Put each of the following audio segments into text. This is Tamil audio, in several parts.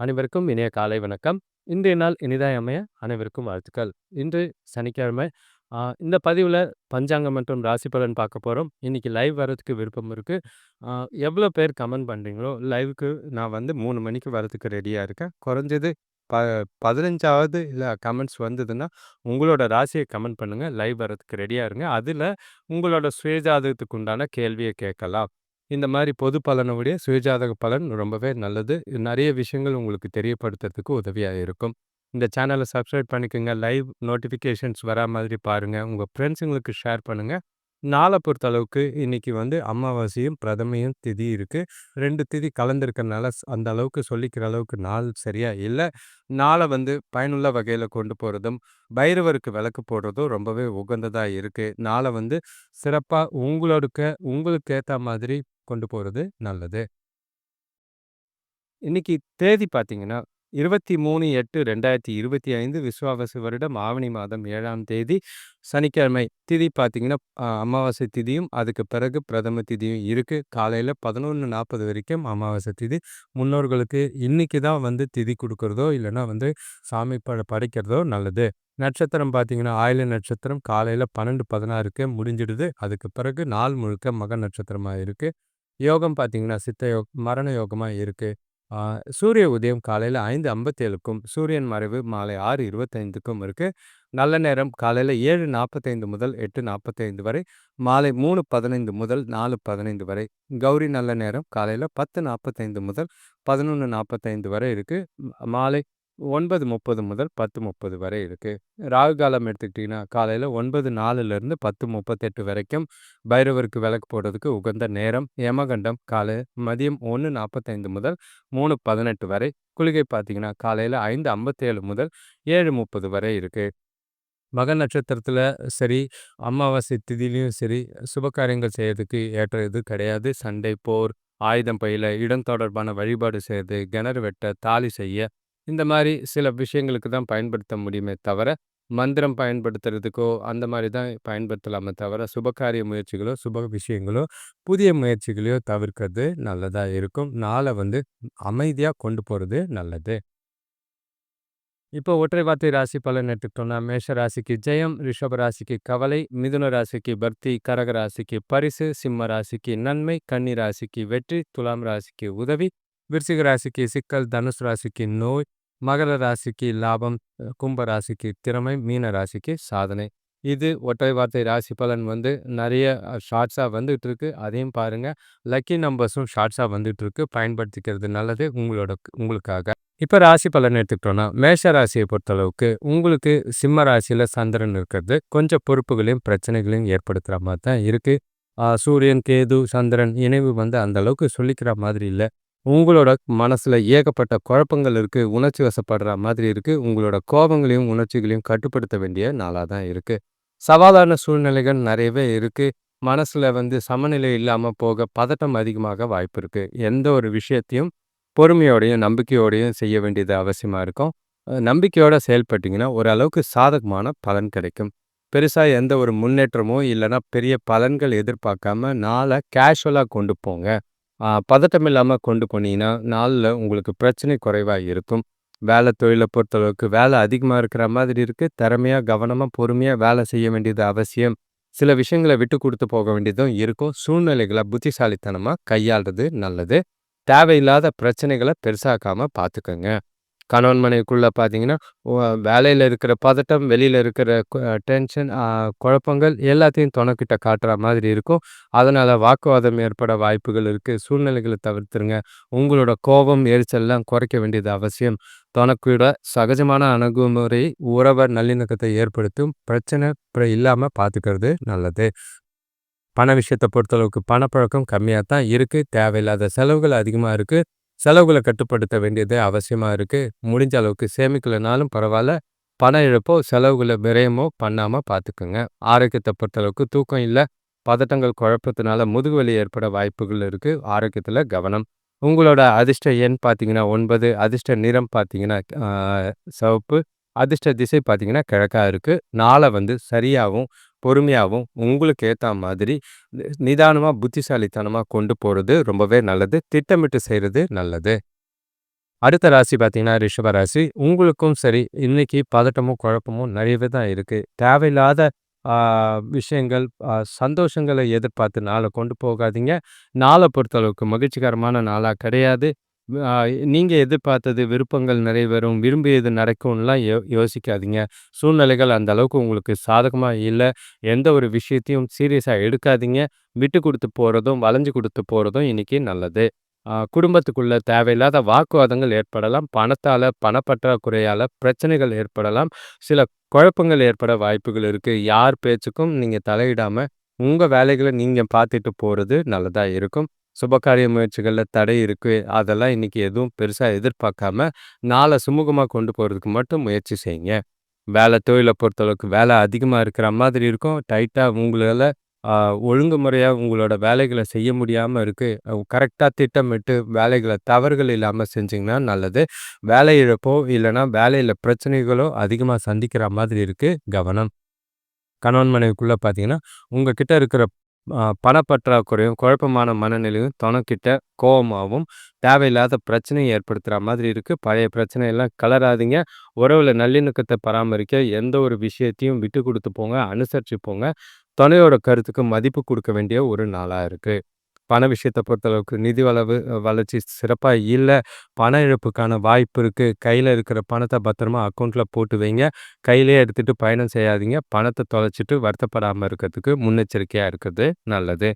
அனைவருக்கும் இனிய காலை வணக்கம். இன்றைய நாள் இனிதாய் அமைய அனைவருக்கும் வாழ்த்துக்கள். இன்று சனிக்கிழமை. இந்த பதிவில் பஞ்சாங்கம் மற்றும் ராசி பலன் பார்க்க போகிறோம் இன்றைக்கி லைவ் வரதுக்கு விருப்பம் இருக்கு. எவ்வளோ பேர் கமெண்ட் பண்ணுறீங்களோ லைவுக்கு நான் வந்து மூணு மணிக்கு வரதுக்கு ரெடியாக இருக்கேன். குறைஞ்சது ப பதினஞ்சாவது இல்லை கமெண்ட்ஸ் வந்ததுன்னா, உங்களோட ராசியை கமெண்ட் பண்ணுங்கள் லைவ் வரதுக்கு ரெடியாக இருங்க. அதில் உங்களோட சுயஜாதகத்துக்கு உண்டான கேள்வியை கேட்கலாம். இந்த மாதிரி பொது பலன விட சுயஜாதக பலன் ரொம்பவே நல்லது. நிறைய விஷயங்கள் உங்களுக்கு தெரியப்படுத்துறதுக்கு உதவியா இருக்கும். இந்த சேனல சப்ஸ்கிரைப் பண்ணிக்கங்க. லைவ் நோட்டிஃபிகேஷன்ஸ் வரா மாதிரி பாருங்க. உங்க ஃப்ரெண்ட்ஸுங்களுக்கு ஷேர் பண்ணுங்க. நாளை பொறுத்த அளவுக்கு இன்னைக்கு வந்து அமாவாசையும், பிரதமையும் திதி இருக்குது ரெண்டு திதி கலந்துருக்கனால அந்த அளவுக்கு சொல்லிக்கிற அளவுக்கு நாள் சரியாக இல்லை. நாளை வந்து பயனுள்ள வகையில் கொண்டு போகிறதும் பைரவருக்கு விளக்கு போடுறதும் ரொம்பவே உகந்ததாக இருக்குது நாளை வந்து சிறப்பாக உங்களோடுக்க உங்களுக்கு ஏற்ற மாதிரி கொண்டு போகிறது நல்லது. இன்னைக்கு தேதி பார்த்தீங்கன்னா, 23/8/2025 விசுவாவசு வருடம் ஆவணி மாதம் ஏழாம் தேதி சனிக்கிழமை. திதி பார்த்தீங்கன்னா, அமாவாசை திதியும், அதுக்கு பிறகு பிரதம திதியும் இருக்குது காலையில் பதினொன்று நாற்பது வரைக்கும் அமாவாசை திதி. முன்னோர்களுக்கு இன்னைக்கு தான் வந்து திதி கொடுக்குறதோ இல்லைன்னா வந்து சாமி ப படைக்கிறதோ நல்லது. நட்சத்திரம் பார்த்தீங்கன்னா, ஆயில நட்சத்திரம் காலையில் பன்னெண்டு பதினாறுக்கே முடிஞ்சிடுது. அதுக்கு பிறகு நாள் முழுக்க மக நட்சத்திரமாக இருக்குது யோகம் பார்த்தீங்கன்னா, சித்த யோக மரண யோகமாக இருக்குது சூரிய உதயம் காலையில் ஐந்து ஐம்பத்தேழுக்கும் சூரியன் மறைவு மாலை ஆறு இருபத்தைந்துக்கும் இருக்குது நல்ல நேரம் காலையில் ஏழு நாற்பத்தைந்து முதல் எட்டு நாற்பத்தைந்து வரை மாலை மூணு பதினைந்து முதல் நாலு பதினைந்து வரை. கௌரி நல்ல நேரம் காலையில் பத்து நாற்பத்தைந்து முதல் பதினொன்று நாற்பத்தைந்து வரை இருக்குது மாலை 9:30 முதல் 10:30 வரை இருக்குது ராகு காலம் எடுத்துக்கிட்டிங்கன்னா காலையில் ஒன்பது நாலுலேருந்து பத்து முப்பத்தெட்டு வரைக்கும் பைரவருக்கு விளக்கு போடுறதுக்கு உகந்த நேரம். யமகண்டம் காலை மதியம் 1:45 முதல் 3:18 வரை. குளிகை பார்த்தீங்கன்னா, காலையில 5:57 முதல் 7:30 வரை இருக்கு. மக நட்சத்திரத்தில் சரி, அமாவாசை திதிலேயும் சரி, சுபகாரியங்கள் செய்யறதுக்கு ஏற்ற இது கிடையாது. சண்டை, போர், ஆயுதம் பயில, இடம் தொடர்பான வழிபாடு செய்றது, கிணறு வெட்ட, தாலி செய்ய, இந்த மாதிரி சில விஷயங்களுக்கு தான் பயன்படுத்த முடியுமே தவிர, மந்திரம் பயன்படுத்துறதுக்கோ, அந்த மாதிரி தான் பயன்படுத்தலாமே தவிர, சுபகாரிய முயற்சிகளோ, சுப விஷயங்களோ, புதிய முயற்சிகளையோ தவிர்க்கிறது நல்லதா இருக்கும். நாள வந்து அமைதியா கொண்டு போறது நல்லது. இப்போ ஒற்றை வார்த்தை ராசி பலன் எடுத்துக்கிட்டோம்னா, மேஷ ராசிக்கு ஜெயம், ரிஷப ராசிக்கு கவலை, மிதுன ராசிக்கு பக்தி, கரக ராசிக்கு பரிசு, சிம்ம ராசிக்கு நன்மை, கன்னி ராசிக்கு வெற்றி, துலாம் ராசிக்கு உதவி, விருச்சிக ராசிக்கு சிக்கல், தனுஷ் ராசிக்கு நோய், மகர ராசிக்கு லாபம், கும்ப ராசிக்கு திறமை, மீன ராசிக்கு சாதனை. இது ஒற்றை வார்த்தை ராசி பலன் வந்து நிறைய ஷார்ட்ஸாக வந்துட்டு இருக்கு. அதையும் பாருங்கள் லக்கி நம்பர்ஸும் ஷார்ட்ஸாக வந்துட்டு இருக்கு. பயன்படுத்திக்கிறது நல்லது உங்களோட உங்களுக்காக. இப்போ ராசி பலன் எடுத்துக்கிட்டோம்னா, மேஷ ராசியை பொறுத்தளவுக்கு உங்களுக்கு சிம்ம ராசியில சந்திரன் இருக்கிறது, கொஞ்சம் பொறுப்புகளையும், பிரச்சனைகளையும் ஏற்படுத்துற மாதிரி தான் இருக்கு. சூரியன், கேது, சந்திரன் இணைவு வந்து அந்த அளவுக்கு சொல்லிக்கிற மாதிரி இல்லை உங்களோட மனசுல ஏகப்பட்ட குழப்பங்கள் இருக்கு. உணர்ச்சி வசப்படுற மாதிரி இருக்கு. உங்களோட கோபங்களையும், உணர்ச்சிகளையும் கட்டுப்படுத்த வேண்டிய நாளா தான் இருக்கு. சவாலான சூழ்நிலைகள் நிறையவே இருக்கு. மனசுல வந்து சமநிலை இல்லாம போக பதட்டம் அதிகமாக வாய்ப்பு இருக்கு. எந்த ஒரு விஷயத்தையும் பொறுமையோடையும், நம்பிக்கையோடையும் செய்ய வேண்டியது அவசியமா இருக்கும். நம்பிக்கையோடு நம்பிக்கையோட செயல்பட்டீங்கன்னா, ஓரளவுக்கு சாதகமான பலன் கிடைக்கும். பெருசா எந்த ஒரு முன்னேற்றமோ, இல்லன்னா பெரிய பலன்கள் எதிர்பார்க்காம நாள கேஷுவலா கொண்டு போங்க. பதட்டம் இல்லாமல் கொண்டு போனீங்கன்னா, நாள்ல உங்களுக்கு பிரச்சனை குறைவா இருக்கும். வேலை தொழில பொறுத்தளவுக்கு வேலை அதிகமா இருக்கிற மாதிரி இருக்கு. திறமையா, கவனமா, பொறுமையா வேலை செய்ய வேண்டியது அவசியம். சில விஷயங்கள விட்டு கொடுத்து போக வேண்டியதும் இருக்கும். சூழ்நிலைகள புத்திசாலித்தனமா கையாள்றது நல்லது. தேவையில்லாத பிரச்சனைகள பெருசாக்காம பார்த்துக்கோங்க கணவன் மனைவிக்குள்ளே பார்த்தீங்கன்னா, வேலையில் இருக்கிற பதட்டம், வெளியில் இருக்கிற டென்ஷன், குழப்பங்கள் எல்லாத்தையும் தொணக்கிட்ட காட்டுற மாதிரி இருக்கும். அதனால் வாக்குவாதம் ஏற்பட வாய்ப்புகள் இருக்குது சூழ்நிலைகளை தவிர்த்துருங்க. உங்களோட கோபம், எரிச்சல்லாம் குறைக்க வேண்டியது அவசியம். தொணக்கூட சகஜமான அணுகுமுறை உறவர் நல்லிணக்கத்தை ஏற்படுத்தும். பிரச்சனை இல்லாமல் பார்த்துக்கிறது நல்லது. பண விஷயத்தை பொறுத்தளவுக்கு பணப்பழக்கம் கம்மியாக தான் இருக்குது தேவையில்லாத செலவுகள் அதிகமாக இருக்குது செலவுகளை கட்டுப்படுத்த வேண்டியது அவசியமாக இருக்குது முடிஞ்ச அளவுக்கு சேமிக்கலைனாலும் பரவாயில்ல பண இழப்போ, செலவுகளை விரயமோ பண்ணாமல் பார்த்துக்குங்க ஆரோக்கியத்தை பொறுத்தளவுக்கு தூக்கம் இல்லை. பதட்டங்கள், குழப்பத்தினால முதுகு வலி ஏற்பட வாய்ப்புகள் இருக்குது ஆரோக்கியத்தில் கவனம். உங்களோட அதிர்ஷ்ட எண் பார்த்தீங்கன்னா ஒன்பது அதிர்ஷ்ட நிறம் பார்த்தீங்கன்னா சிவப்பு, அதிர்ஷ்ட திசை பார்த்தீங்கன்னா கிழக்கா இருக்குது நாளை வந்து சரியாகவும் பொறுமையாகவும் உங்களுக்கு ஏற்ற மாதிரி நிதானமாக புத்திசாலித்தனமாக கொண்டு போகிறது ரொம்பவே நல்லது. திட்டமிட்டு செய்கிறது நல்லது. அடுத்த ராசி பார்த்தீங்கன்னா, ரிஷப ராசி. உங்களுக்கும் சரி, இன்னைக்கு பதட்டமும், குழப்பமும் நிறையவே தான் இருக்குது தேவையில்லாத விஷயங்கள், சந்தோஷங்களை எதிர்பார்த்து நாளை கொண்டு போகாதீங்க. நாளை பொறுத்தளவுக்கு மகிழ்ச்சிகரமான நாளாக கிடையாது. அ நீங்க எதிர்பார்த்தது விருப்பங்கள் நிறைவேறும், விரும்பியது நடக்கும்லாம் யோ யோசிக்காதீங்க. சூழ்நிலைகள் அந்த அளவுக்கு உங்களுக்கு சாதகமா இல்ல. எந்த ஒரு விஷயத்தையும் சீரியஸா எடுக்காதீங்க. விட்டு குடுத்து போறதும், வளைஞ்சு குடுத்து போறதும் இன்னைக்கு நல்லது. அ குடும்பத்துக்குள்ள தேவையில்லாத வாக்குவாதங்கள் ஏற்படலாம். பணத்தால, பணப்பற்றாக்குறையால பிரச்சனைகள் ஏற்படலாம். சில குழப்பங்கள் ஏற்பட வாய்ப்புகள் இருக்கு. யார் பேச்சுக்கும் நீங்க தலையிடாம, உங்க வேலைகள நீங்க பார்த்துட்டு போறது நல்லதா இருக்கும். சுபகாரிய முயற்சிகளில் தடை இருக்குது அதெல்லாம் இன்றைக்கி எதுவும் பெருசாக எதிர்பார்க்காம, நாளை சுமூகமாக கொண்டு போகிறதுக்கு மட்டும் முயற்சி செய்யுங்க. வேலை தொழிலை பொறுத்தளவுக்கு வேலை அதிகமாக இருக்கிற மாதிரி இருக்கும். டைட்டாக உங்களால் ஒழுங்குமுறையாக உங்களோட வேலைகளை செய்ய முடியாமல் இருக்குது கரெக்டாக திட்டமிட்டு வேலைகளை தவறுகள் இல்லாமல் செஞ்சிங்கன்னா நல்லது. வேலை இழப்போ, இல்லைனா வேலையில் பிரச்சனைகளோ அதிகமாக சந்திக்கிற மாதிரி இருக்குது கவனம். கணவன் மனைவிக்குள்ளே பார்த்தீங்கன்னா, உங்க இருக்கிற பணப்பற்றாக்குறையும், குழப்பமான மனநிலையும் தொணக்கிட்ட கோபமாகவும் தேவையில்லாத பிரச்சனையை ஏற்படுத்துகிற மாதிரி இருக்குது பழைய பிரச்சனையெல்லாம் கலராதிங்க உறவில் நல்லிணக்கத்தை பராமரிக்க எந்த ஒரு விஷயத்தையும் விட்டு கொடுத்து போங்க. அனுசரித்து போங்க. துணையோட கருத்துக்கு மதிப்பு கொடுக்க வேண்டிய ஒரு நாளாக இருக்குது பண விஷயத்தை பொறுத்தளவுக்கு நிதி வளவு வளர்ச்சி சிறப்பாக இல்லை பண இழப்புக்கான வாய்ப்பு இருக்குது கையில் இருக்கிற பணத்தை பத்திரமா அக்கௌண்ட்டில் போட்டு வைங்க. கையிலே எடுத்துகிட்டு பயணம் செய்யாதீங்க. பணத்தை தொலைச்சிட்டு வருத்தப்படாமல் இருக்கிறதுக்கு முன்னெச்சரிக்கையாக இருக்கிறது நல்லது.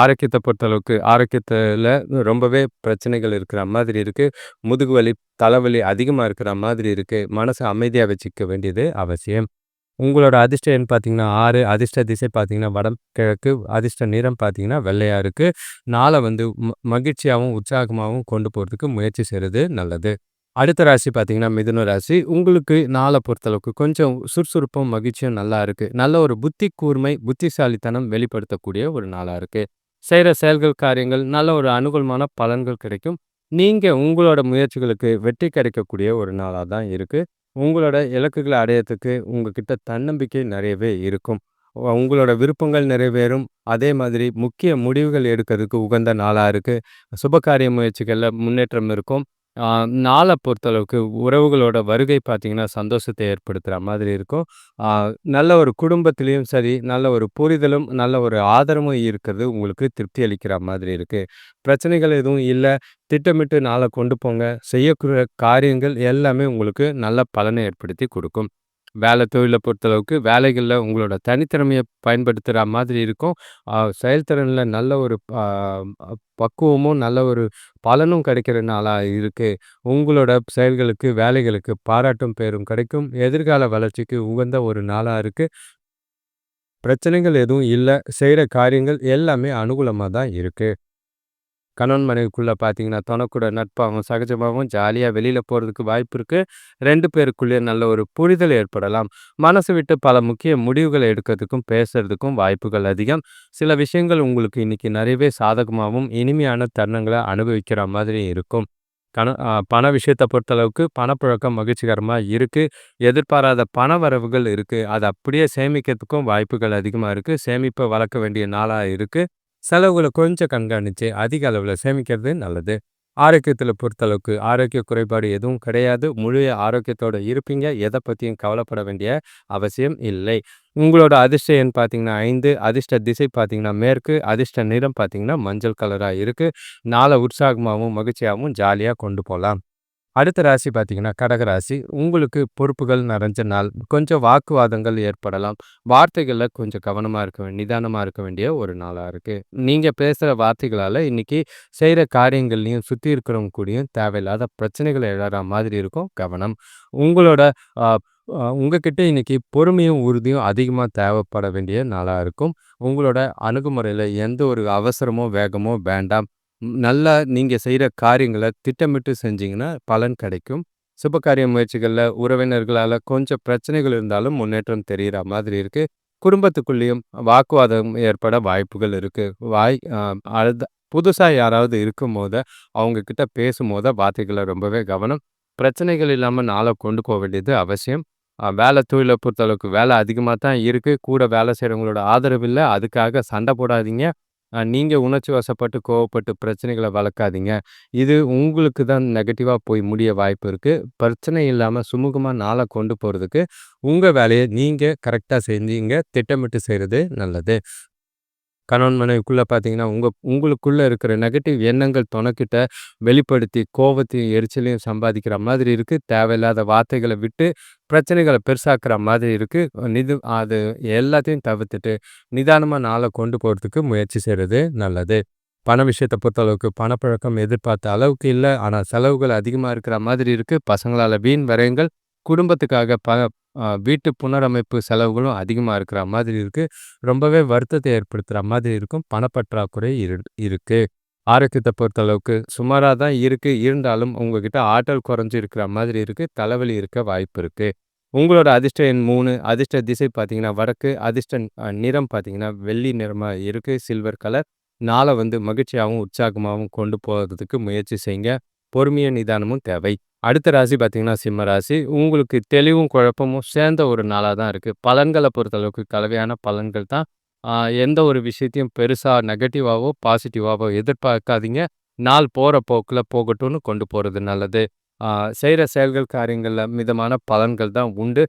ஆரோக்கியத்தை பொறுத்தளவுக்கு ஆரோக்கியத்தில் ரொம்பவே பிரச்சனைகள் இருக்கிற மாதிரி இருக்குது முதுகு வலி, தலைவலி அதிகமாக இருக்கிற மாதிரி இருக்குது மனசை அமைதியாக வச்சுக்க வேண்டியது அவசியம். உங்களோட அதிர்ஷ்ட எண் பார்த்தீங்கன்னா ஆறு அதிர்ஷ்ட திசை பார்த்தீங்கன்னா வடகிழக்கு, அதிர்ஷ்ட நிறம் பார்த்தீங்கன்னா வெள்ளையாக இருக்குது நாள வந்து ம மகிழ்ச்சியாவும், உற்சாகமாவும் கொண்டு போறதுக்கு முயற்சி செய்கிறது நல்லது. அடுத்த ராசி பார்த்தீங்கன்னா, மிதுன ராசி. உங்களுக்கு நாளை பொறுத்தளவுக்கு கொஞ்சம் சுறுசுறுப்பும், மகிழ்ச்சியும் நல்லா இருக்கு. நல்ல ஒரு புத்தி கூர்மை, புத்திசாலித்தனம் வெளிப்படுத்தக்கூடிய ஒரு நாளா இருக்கு. செய்கிற செயல்கள், காரியங்கள் நல்ல ஒரு அனுகூலமான பலன்கள் கிடைக்கும். நீங்க உங்களோட முயற்சிகளுக்கு வெற்றி கிடைக்கக்கூடிய ஒரு நாளா தான் இருக்கு. உங்களோட இலக்குகளை அடையறதுக்கு உங்ககிட்ட தன்னம்பிக்கை நிறையவே இருக்கும். உங்களோட விருப்பங்கள் நிறைவேறும். அதே மாதிரி முக்கிய முடிவுகள் எடுக்கிறதுக்கு உகந்த நாளாக இருக்குது. சுபகாரிய முயற்சிகளில் முன்னேற்றம் இருக்கும். நாளை பொறுத்தளவுக்கு உறவுகளோட வருகை பார்த்தீங்கன்னா, சந்தோஷத்தை ஏற்படுத்துகிற மாதிரி இருக்கும். நல்ல ஒரு குடும்பத்திலையும் சரி, நல்ல ஒரு புரிதலும், நல்ல ஒரு ஆதரவும் இருக்கிறது உங்களுக்கு திருப்தி அளிக்கிற மாதிரி இருக்குது பிரச்சனைகள் எதுவும் இல்லை திட்டமிட்டு நாளை கொண்டு போங்க. செய்யக்கூடிய காரியங்கள் எல்லாமே உங்களுக்கு நல்ல பலனை ஏற்படுத்தி கொடுக்கும் வேலை தொழிலை பொறுத்தளவுக்கு வேலைகளில் உங்களோட தனித்திறமையை பயன்படுத்துகிற மாதிரி இருக்கும். செயல்திறனில் நல்ல ஒரு ப பக்குவமும், நல்ல ஒரு பலனும் கிடைக்கிற நாளாக இருக்குது உங்களோட செயல்களுக்கு, வேலைகளுக்கு பாராட்டும், பெயரும் கிடைக்கும். எதிர்கால வளர்ச்சிக்கு உகந்த ஒரு நாளாக இருக்குது பிரச்சனைகள் எதுவும் இல்லை செய்கிற காரியங்கள் எல்லாமே அனுகூலமாக தான் இருக்குது கணவன் மனைவிக்குள்ளே பார்த்தீங்கன்னா, தனக்கூட நட்பாகவும் சகஜமாகவும் ஜாலியாக வெளியில் போகிறதுக்கு வாய்ப்பு இருக்குது ரெண்டு பேருக்குள்ளேயே நல்ல ஒரு புரிதல் ஏற்படலாம். மனசு விட்டு பல முக்கிய முடிவுகளை எடுக்கிறதுக்கும், பேசுறதுக்கும் வாய்ப்புகள் அதிகம். சில விஷயங்கள் உங்களுக்கு இன்னைக்கு நிறையவே சாதகமாகவும் இனிமையான தருணங்களை அனுபவிக்கிற மாதிரி இருக்கும். கண பண விஷயத்தை பொறுத்தளவுக்கு பணப்புழக்கம் மகிழ்ச்சிகரமாக இருக்குது எதிர்பாராத பண வரவுகள் இருக்குது அதை அப்படியே சேமிக்கிறதுக்கும் வாய்ப்புகள் அதிகமாக இருக்குது சேமிப்பை வளர்க்க வேண்டிய நாளாக இருக்குது செலவுகளை கொஞ்சம் கண்காணித்து அதிக அளவில் சேமிக்கிறது நல்லது. ஆரோக்கியத்தில் பொறுத்தளவுக்கு ஆரோக்கிய குறைபாடு எதுவும் கிடையாது. முழு ஆரோக்கியத்தோடு இருப்பீங்க. எதை பற்றியும் கவலைப்பட வேண்டிய அவசியம் இல்லை. உங்களோட அதிர்ஷ்ட எண் பார்த்தீங்கன்னா ஐந்து அதிர்ஷ்ட திசை பார்த்தீங்கன்னா மேற்கு, அதிர்ஷ்ட நிறம் பார்த்தீங்கன்னா மஞ்சள் கலராக இருக்குது நாளை உற்சாகமாகவும் மகிழ்ச்சியாகவும் ஜாலியாக கொண்டு போகலாம் அடுத்த ராசி பார்த்தீங்கன்னா, கடக ராசி. உங்களுக்கு பொறுப்புகள் நிறைஞ்ச நாள். கொஞ்சம் வாக்குவாதங்கள் ஏற்படலாம். வார்த்தைகளில் கொஞ்சம் கவனமாக இருக்க வே நிதானமாக இருக்க வேண்டிய ஒரு நாளாக இருக்குது நீங்கள் பேசுகிற வார்த்தைகளால் இன்றைக்கி செய்கிற காரியங்கள்லையும் சுற்றி இருக்கிறவங்க கூடயும் தேவையில்லாத பிரச்சனைகளை எழற மாதிரி இருக்கும். கவனம். உங்களோட உங்ககிட்ட இன்னைக்கு பொறுமையும், உறுதியும் அதிகமாக தேவைப்பட வேண்டிய நாளாக இருக்கும். உங்களோட அணுகுமுறையில் எந்த ஒரு அவசரமோ, வேகமோ வேண்டாம். நல்லா நீங்க செய்ற காரியங்கள திட்டமிட்டு செஞ்சீங்கன்னா, பலன் கிடைக்கும். சுபகாரிய முயற்சிகள்ல உறவினர்களால கொஞ்சம் பிரச்சனைகள் இருந்தாலும் முன்னேற்றம் தெரிகிற மாதிரி இருக்கு. குடும்பத்துக்குள்ளேயும் வாக்குவாதம் ஏற்பட வாய்ப்புகள் இருக்கு. வாய் அழுத புதுசாக புதுசா யாராவது இருக்கும்போது, அவங்க கிட்ட பேசும்போது வார்த்தைகள்ல ரொம்பவே கவனம். பிரச்சனைகள் இல்லாம நாள கொண்டு போக வேண்டியது அவசியம். வேலை தொழில பொறுத்தளவுக்கு வேலை அதிகமா தான் இருக்கு. கூட வேலை செய்றவங்களோட ஆதரவு இல்ல. அதுக்காக சண்டை போடாதீங்க. நீங்கள் உணர்ச்சி வசப்பட்டு, கோவப்பட்டு பிரச்சனைகளை வளர்க்காதீங்க. இது உங்களுக்கு தான் நெகட்டிவாக போய் முடிய வாய்ப்பு இருக்குது பிரச்சனை இல்லாமல் சுமூகமாக நாளை கொண்டு போகிறதுக்கு உங்கள் வேலையை நீங்கள் கரெக்டாக செஞ்சீங்க திட்டமிட்டு செய்கிறது நல்லது. கணவன் மனைவிக்குள்ளே பார்த்தீங்கன்னா, உங்கள் உங்களுக்குள்ளே இருக்கிற நெகட்டிவ் எண்ணங்கள் துணக்கிட்ட வெளிப்படுத்தி, கோவத்தையும், எரிச்சலையும் சம்பாதிக்கிற மாதிரி இருக்குது தேவையில்லாத வார்த்தைகளை விட்டு, பிரச்சனைகளை பெருசாக்குற மாதிரி இருக்குது நிது அது எல்லாத்தையும் தவிர்த்துட்டு, நிதானமாக நாளை கொண்டு போகிறதுக்கு முயற்சி செய்கிறது நல்லது. பண விஷயத்தை பொறுத்தளவுக்கு பணப்பழக்கம் எதிர்பார்த்த அளவுக்கு இல்லை. ஆனால் செலவுகள் அதிகமாக இருக்கிற மாதிரி இருக்குது பசங்களால் வீண் விரயங்கள், குடும்பத்துக்காக ப வீட்டு புனரமைப்பு செலவுகளும் அதிகமாக இருக்கிற மாதிரி இருக்கு. ரொம்பவே வருத்தத்தை ஏற்படுத்துகிற மாதிரி இருக்கும். பணப்பற்றாக்குறை இரு இருக்குது ஆரோக்கியத்தை பொறுத்தளவுக்கு சுமாராக தான் இருக்குது இருந்தாலும் உங்ககிட்ட ஆற்றல் குறைஞ்சி இருக்கிற மாதிரி இருக்குது தலைவலி இருக்க வாய்ப்பு இருக்கு. உங்களோட அதிர்ஷ்ட எண் மூணு அதிர்ஷ்ட திசை பார்த்தீங்கன்னா வடக்கு. அதிர்ஷ்ட நிறம் பார்த்தீங்கன்னா வெள்ளி நிறமாக இருக்குது சில்வர் கலர். நாளை வந்து மகிழ்ச்சியாகவும் உற்சாகமாகவும் கொண்டு போகிறதுக்கு முயற்சி செய்யுங்க. பொறுமையும், நிதானமும் தேவை. அடுத்த ராசி பார்த்தீங்கன்னா சிம்ம ராசி. உங்களுக்கு தெளிவும், குழப்பமும் சேர்ந்த ஒரு நாளா தான் இருக்கு. பலன்கள பொறுத்தளவுக்கு கலவையான பலன்கள் தான். எந்த ஒரு விஷயத்தையும் பெருசா நெகட்டிவாவோ, பாசிட்டிவாகவோ எதிர்பார்க்காதீங்க. நாள் போற போக்குல போகட்டும்னு கொண்டு போறது நல்லது. செய்கிற செய்ற செயல்கள், காரியங்கள்ல மிதமான பலன்கள் தான் உண்டு.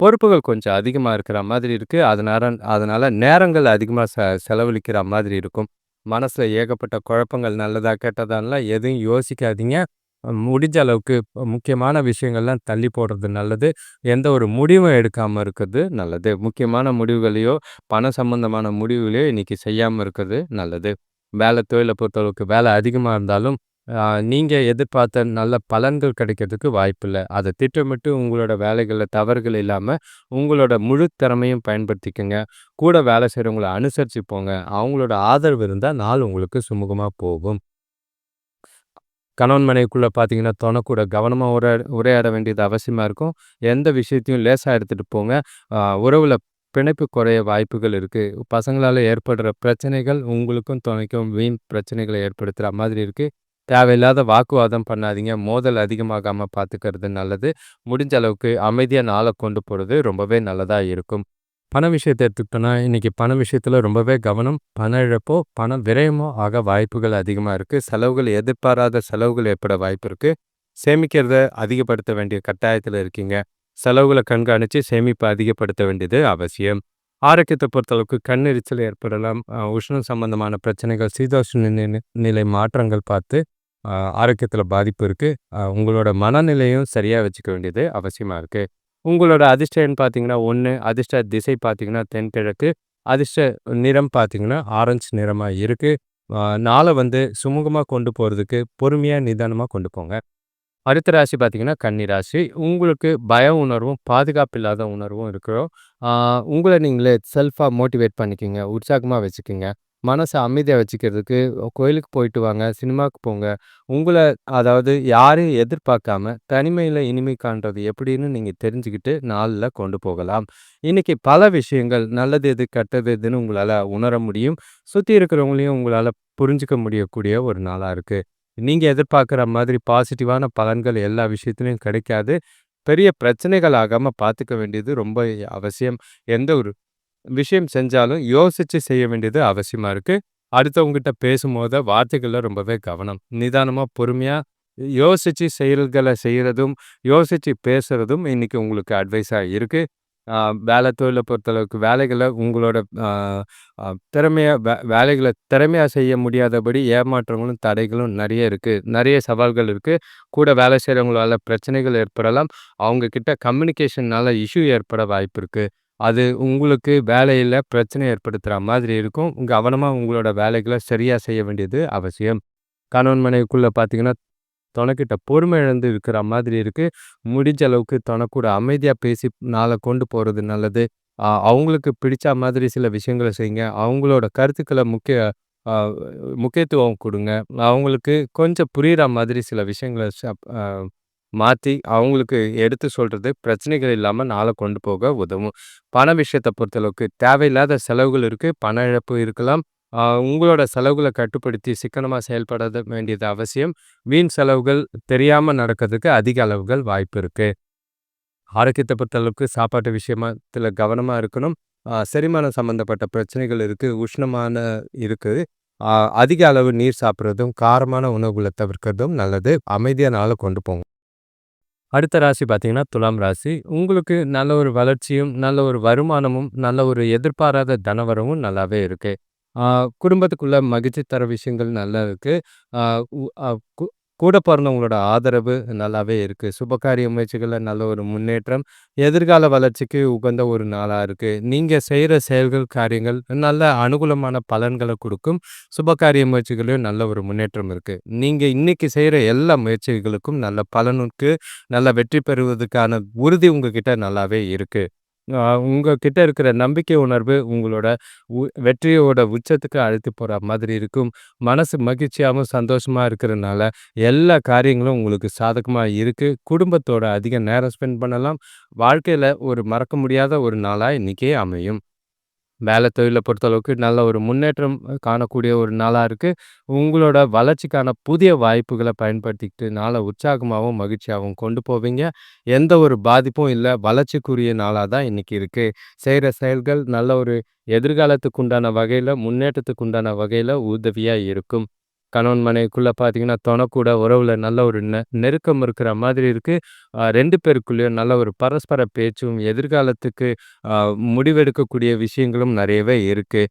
பொறுப்புகள் கொஞ்சம் அதிகமா இருக்கிற மாதிரி இருக்கு. அதனால அதனால நேரங்கள் அதிகமா செ செலவழிக்கிற மாதிரி இருக்கும். மனசில் ஏகப்பட்ட குழப்பங்கள் நல்லதாக கெட்டதான்லாம் எதுவும் யோசிக்காதீங்க. முடிஞ்ச அளவுக்கு முக்கியமான விஷயங்கள்லாம் தள்ளி போடுறது நல்லது. எந்த ஒரு முடிவும் எடுக்காமல் இருக்கிறது நல்லது. முக்கியமான முடிவுகளையோ, பண சம்பந்தமான முடிவுகளையோ இன்றைக்கி செய்யாமல் இருக்கிறது நல்லது. வேலை தொழிலை பொறுத்தளவுக்கு வேலை அதிகமாக இருந்தாலும், நீங்கள் எதிர்பார்த்த நல்ல பலன்கள் கிடைக்கிறதுக்கு வாய்ப்பில்லை அதை திட்டமிட்டு உங்களோட வேலைகளில் தவறுகள் இல்லாமல் உங்களோட முழு திறமையும் பயன்படுத்திக்கங்க. கூட வேலை செய்கிறவங்கள அனுசரித்து போங்க. அவங்களோட ஆதரவு இருந்தால் நாள் உங்களுக்கு சுமூகமாக போகும். கணவன் மனைவிக்குள்ளே பார்த்தீங்கன்னா, தொணக்கூட கவனமாக உரையா உரையாட வேண்டியது அவசியமாக இருக்கும். எந்த விஷயத்தையும் லேசாக எடுத்துகிட்டு போங்க. உறவில் பிணைப்பு குறைய வாய்ப்புகள் இருக்குது பசங்களால் ஏற்படுற பிரச்சனைகள் உங்களுக்கும் துணைக்கும் வீண் பிரச்சனைகளை ஏற்படுத்துகிற மாதிரி இருக்குது தேவையில்லாத வாக்குவாதம் பண்ணாதீங்க. மோதல் அதிகமாகாமல் பார்த்துக்கிறது நல்லது. முடிஞ்ச அளவுக்கு அமைதியாக நாளை கொண்டு போகிறது ரொம்பவே நல்லதாக இருக்கும். பண விஷயத்தை எடுத்துக்கிட்டோம்னா, இன்னைக்கு பண விஷயத்தில் ரொம்பவே கவனம். பண இழப்போ, பண விரயமோ ஆக வாய்ப்புகள் அதிகமாக இருக்கு. செலவுகள் எதிர்பாராத செலவுகள் ஏற்பட வாய்ப்பு இருக்குது சேமிக்கிறத அதிகப்படுத்த வேண்டிய கட்டாயத்தில் இருக்கீங்க. செலவுகளை கண்காணித்து சேமிப்பை அதிகப்படுத்த வேண்டியது அவசியம். ஆரோக்கியத்தை பொறுத்தளவுக்கு கண் எரிச்சல் ஏற்படலாம். உஷ்ணம் சம்பந்தமான பிரச்சனைகள், சீதோஷ்ண நி நிலை மாற்றங்கள் பார்த்து ஆரோக்கியத்தில் பாதிப்பு இருக்குது உங்களோட மனநிலையும் சரியாக வச்சுக்க வேண்டியது அவசியமாக இருக்குது உங்களோட அதிர்ஷ்ட பார்த்தீங்கன்னா ஒன்று அதிர்ஷ்ட திசை பார்த்தீங்கன்னா தென்கிழக்கு. அதிர்ஷ்ட நிறம் பார்த்தீங்கன்னா ஆரஞ்சு நிறமாக இருக்குது நாளை வந்து சுமூகமாக கொண்டு போகிறதுக்கு பொறுமையாக நிதானமாக கொண்டு போங்க. அடுத்த ராசி பார்த்தீங்கன்னா கன்னி ராசி. உங்களுக்கு பய உணர்வும், பாதுகாப்பு இல்லாத உணர்வும் இருக்கிறோம் உங்களை நீங்களே செல்ஃபாக மோட்டிவேட் பண்ணிக்கிங்க உற்சாகமாக வச்சுக்கிங்க மனசை அமைதியாக வச்சுக்கிறதுக்கு கோயிலுக்கு போயிட்டு வாங்க, சினிமாவுக்கு போங்க. உங்களை அதாவது யாரையும் எதிர்பார்க்காம தனிமையில் இனிமை காண்றது எப்படின்னு நீங்கள் தெரிஞ்சுக்கிட்டு நாளில் கொண்டு போகலாம். இன்னைக்கு பல விஷயங்கள் நல்லது எது, கெட்டது எதுன்னு உங்களால் உணர முடியும். சுற்றி இருக்கிறவங்களையும் உங்களால் புரிஞ்சுக்க முடியக்கூடிய ஒரு நாளாக இருக்குது நீங்க எதிர்பார்க்குற மாதிரி பாசிட்டிவான பலன்கள் எல்லா விஷயத்திலயும் கிடைக்காது. பெரிய பிரச்சனைகள் ஆகாம பார்த்துக்க வேண்டியது ரொம்ப அவசியம். எந்த ஒரு விஷயம் செஞ்சாலும் யோசிச்சு செய்ய வேண்டியது அவசியமா இருக்கு. அடுத்தவங்ககிட்ட பேசும்போது வார்த்தைகள்ல ரொம்பவே கவனம். நிதானமா, பொறுமையா யோசிச்சு செயல்களை செய்கிறதும் யோசிச்சு பேசுறதும் இன்றைக்கி உங்களுக்கு அட்வைஸா இருக்கு. வேலை தொழிலை பொறுத்தளவுக்கு வேலைகளை உங்களோட திறமையாக வே வேலைகளை திறமையாக செய்ய முடியாதபடி ஏமாற்றங்களும், தடைகளும் நிறைய இருக்குது நிறைய சவால்கள் இருக்குது கூட வேலை செய்கிறவங்களால பிரச்சனைகள் ஏற்படலாம். அவங்கக்கிட்ட கம்யூனிகேஷனால் கம்யூனிகேஷன்னால இஷ்யூ ஏற்பட வாய்ப்பு இருக்குது அது உங்களுக்கு வேலையில் பிரச்சனை ஏற்படுத்துகிற மாதிரி இருக்கும். கவனமாக உங்களோட வேலைகளை சரியாக செய்ய வேண்டியது அவசியம். கணவன் மனைவிக்குள்ளே பார்த்தீங்கன்னா, தொணக்கிட்ட பொறுமை இழந்து இருக்கிற மாதிரி இருக்குது முடிஞ்ச அளவுக்கு தொண கூட பேசி நாளை கொண்டு போகிறது நல்லது. அவங்களுக்கு பிடிச்ச மாதிரி சில விஷயங்கள செய்யுங்க. அவங்களோட கருத்துக்களை முக்கிய முக்கியத்துவம் கொடுங்க அவங்களுக்கு கொஞ்சம் புரிகிற மாதிரி சில விஷயங்களை மாற்றி அவங்களுக்கு எடுத்து சொல்கிறது பிரச்சனைகள் இல்லாமல் நாளை கொண்டு போக உதவும். பண விஷயத்தை பொறுத்தளவுக்கு தேவையில்லாத செலவுகள் இருக்குது பண இழப்பு இருக்கலாம். உங்களோட செலவுகளை கட்டுப்படுத்தி சிக்கனமா செயல்பட வேண்டியது அவசியம். வீண் செலவுகள் தெரியாம நடக்கிறதுக்கு அதிக அளவுகள் வாய்ப்பு இருக்கு. ஆரோக்கியத்தை பொறுத்தளவுக்கு சாப்பாட்டு விஷயத்துல கவனமா இருக்கணும். செரிமானம் சம்மந்தப்பட்ட பிரச்சனைகள் இருக்கு. உஷ்ணமான இருக்கு. அதிக அளவு நீர் சாப்பிடுறதும், காரமான உணவுகளை தவிர்க்கிறதும் நல்லது. அமைதியானால கொண்டு போங்க. அடுத்த ராசி பார்த்திங்கன்னா துலாம் ராசி. உங்களுக்கு நல்ல ஒரு வளர்ச்சியும், நல்ல ஒரு வருமானமும், நல்ல ஒரு எதிர்பாராத தனவரவும் நல்லாவே இருக்கு. குடும்பத்துக்குள்ளே குடும்பத்துக்குள்ள மகிழ்ச்சி தர விஷயங்கள் நல்லா இருக்குது கூட பிறந்தவங்களோட ஆதரவு நல்லாவே இருக்குது சுபகாரிய முயற்சிகளில் நல்ல ஒரு முன்னேற்றம். எதிர்கால வளர்ச்சிக்கு உகந்த ஒரு நாளாக இருக்குது நீங்கள் செய்கிற செயல்கள், காரியங்கள் நல்ல அனுகூலமான பலன்களை கொடுக்கும் சுபகாரிய முயற்சிகளையும் நல்ல ஒரு முன்னேற்றம் இருக்குது நீங்கள் இன்னைக்கு செய்கிற எல்லா முயற்சிகளுக்கும் நல்ல பலனுக்கு, நல்ல வெற்றி பெறுவதற்கான உறுதி உங்ககிட்ட நல்லாவே இருக்கு. உங்ககிட்ட இருக்கிற நம்பிக்கை உணர்வு உங்களோட உ வெற்றியோட உச்சத்துக்கு அழைத்து போற மாதிரி இருக்கும். மனசு மகிழ்ச்சியாகவும் சந்தோஷமா இருக்கிறனால, எல்லா காரியங்களும் உங்களுக்கு சாதகமா இருக்கு. குடும்பத்தோட அதிக நேரம் ஸ்பெண்ட் பண்ணலாம். வாழ்க்கையில ஒரு மறக்க முடியாத ஒரு நாளா இன்னைக்கே அமையும். வேலை தொழிலை பொறுத்தளவுக்கு நல்ல ஒரு முன்னேற்றம் காணக்கூடிய ஒரு நாளாக இருக்குது உங்களோட வளர்ச்சிக்கான புதிய வாய்ப்புகளை பயன்படுத்திக்கிட்டு நாளை உற்சாகமாகவும் மகிழ்ச்சியாகவும் கொண்டு போவீங்க. எந்த ஒரு பாதிப்பும் இல்லை வளர்ச்சிக்குரிய நாளாக தான் இன்றைக்கி இருக்குது செய்கிற செயல்கள் நல்ல ஒரு எதிர்காலத்துக்கு உண்டான முன்னேற்றத்துக்குண்டான முன்னேற்றத்துக்கு உண்டான இருக்கும். கணவன் மனைவிக்குள்ளே பார்த்தீங்கன்னா, தொணக்கூட உறவில் உறவுல நல்ல ஒரு நெ நெருக்கம் இருக்கிற மாதிரி இருக்கு. ரெண்டு பேருக்குள்ளேயும் நல்ல ஒரு பரஸ்பர பேச்சும், எதிர்காலத்துக்கு முடிவெடுக்கக்கூடிய விஷயங்களும் நிறையவே இருக்குது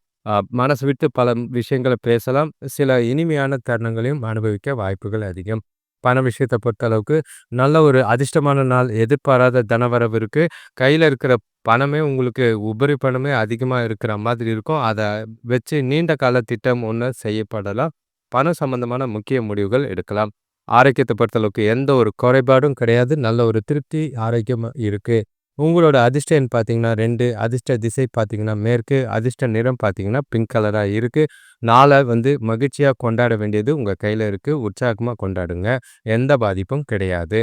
மனசு விட்டு பல விஷயங்களை பேசலாம். சில இனிமையான தருணங்களையும் அனுபவிக்க வாய்ப்புகள் அதிகம். பண விஷயத்த பொறுத்தளவுக்கு நல்ல ஒரு அதிர்ஷ்டமான நாள். எதிர்பாராத தனவரவு இருக்குது கையில் இருக்கிற பணமே உங்களுக்கு உபரி பணமே அதிகமாக இருக்கிற மாதிரி இருக்கும். அதை வச்சு நீண்ட கால திட்டம் ஒன்று செய்யப்படலாம். பணம் சம்மந்தமான முக்கிய முடிவுகள் எடுக்கலாம். ஆரோக்கியத்தை பொறுத்தளவுக்கு எந்த ஒரு குறைபாடும் கிடையாது. நல்ல ஒரு திருப்தி, ஆரோக்கியம் இருக்குது உங்களோட அதிர்ஷ்டம் பார்த்தீங்கன்னா ரெண்டு அதிர்ஷ்ட திசை பார்த்தீங்கன்னா மேற்கு, அதிர்ஷ்ட நிறம் பார்த்தீங்கன்னா பிங்க் கலராக இருக்குது நாளை வந்து மகிழ்ச்சியாக கொண்டாட வேண்டியது உங்கள் கையில் இருக்குது உற்சாகமாக கொண்டாடுங்க. எந்த பாதிப்பும் கிடையாது.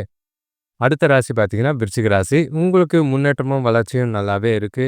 அடுத்த ராசி பார்த்தீங்கன்னா, விருச்சிக ராசி. உங்களுக்கு முன்னேற்றமும், வளர்ச்சியும் நல்லாவே இருக்கு.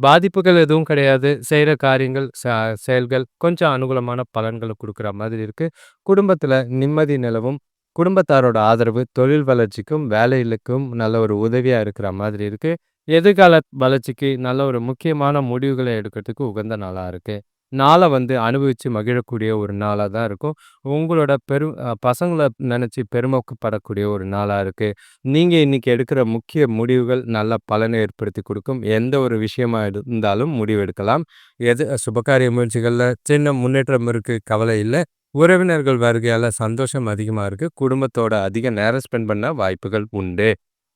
பாதிப்புகள் எதுவும் கிடையாது. செய்கிற காரியங்கள், ச செயல்கள் கொஞ்சம் அனுகூலமான பலன்களை கொடுக்குற மாதிரி இருக்கு. குடும்பத்தில் நிம்மதி நிலவும். குடும்பத்தாரோட ஆதரவு தொழில் வளர்ச்சிக்கும், வேலைகளுக்கும் நல்ல ஒரு உதவியாக இருக்கிற மாதிரி இருக்கு. எதிர்கால வளர்ச்சிக்கு நல்ல ஒரு முக்கியமான முடிவுகளை எடுக்கிறதுக்கு உகந்த நாளாக இருக்கு. நாளை வந்து அனுபவிச்சு மகிழக்கூடிய ஒரு நாளா தான் இருக்கும். உங்களோட பெரு பசங்களை பசங்கள பெருமைப்படக்கூடிய ஒரு நாளா இருக்கு. நீங்க இன்னைக்கு எடுக்கிற முக்கிய முடிவுகள் நல்ல பலனை ஏற்படுத்தி கொடுக்கும் எந்த ஒரு விஷயமா இருந்தாலும் முடிவெடுக்கலாம். எது சுபகாரிய முயற்சிகள்ல சின்ன முன்னேற்றம் இருக்கு. கவலை இல்லை உறவினர்கள் வருகையால சந்தோஷம் அதிகமா இருக்கு. குடும்பத்தோட அதிக நேரம் ஸ்பெண்ட் பண்ண வாய்ப்புகள் உண்டு.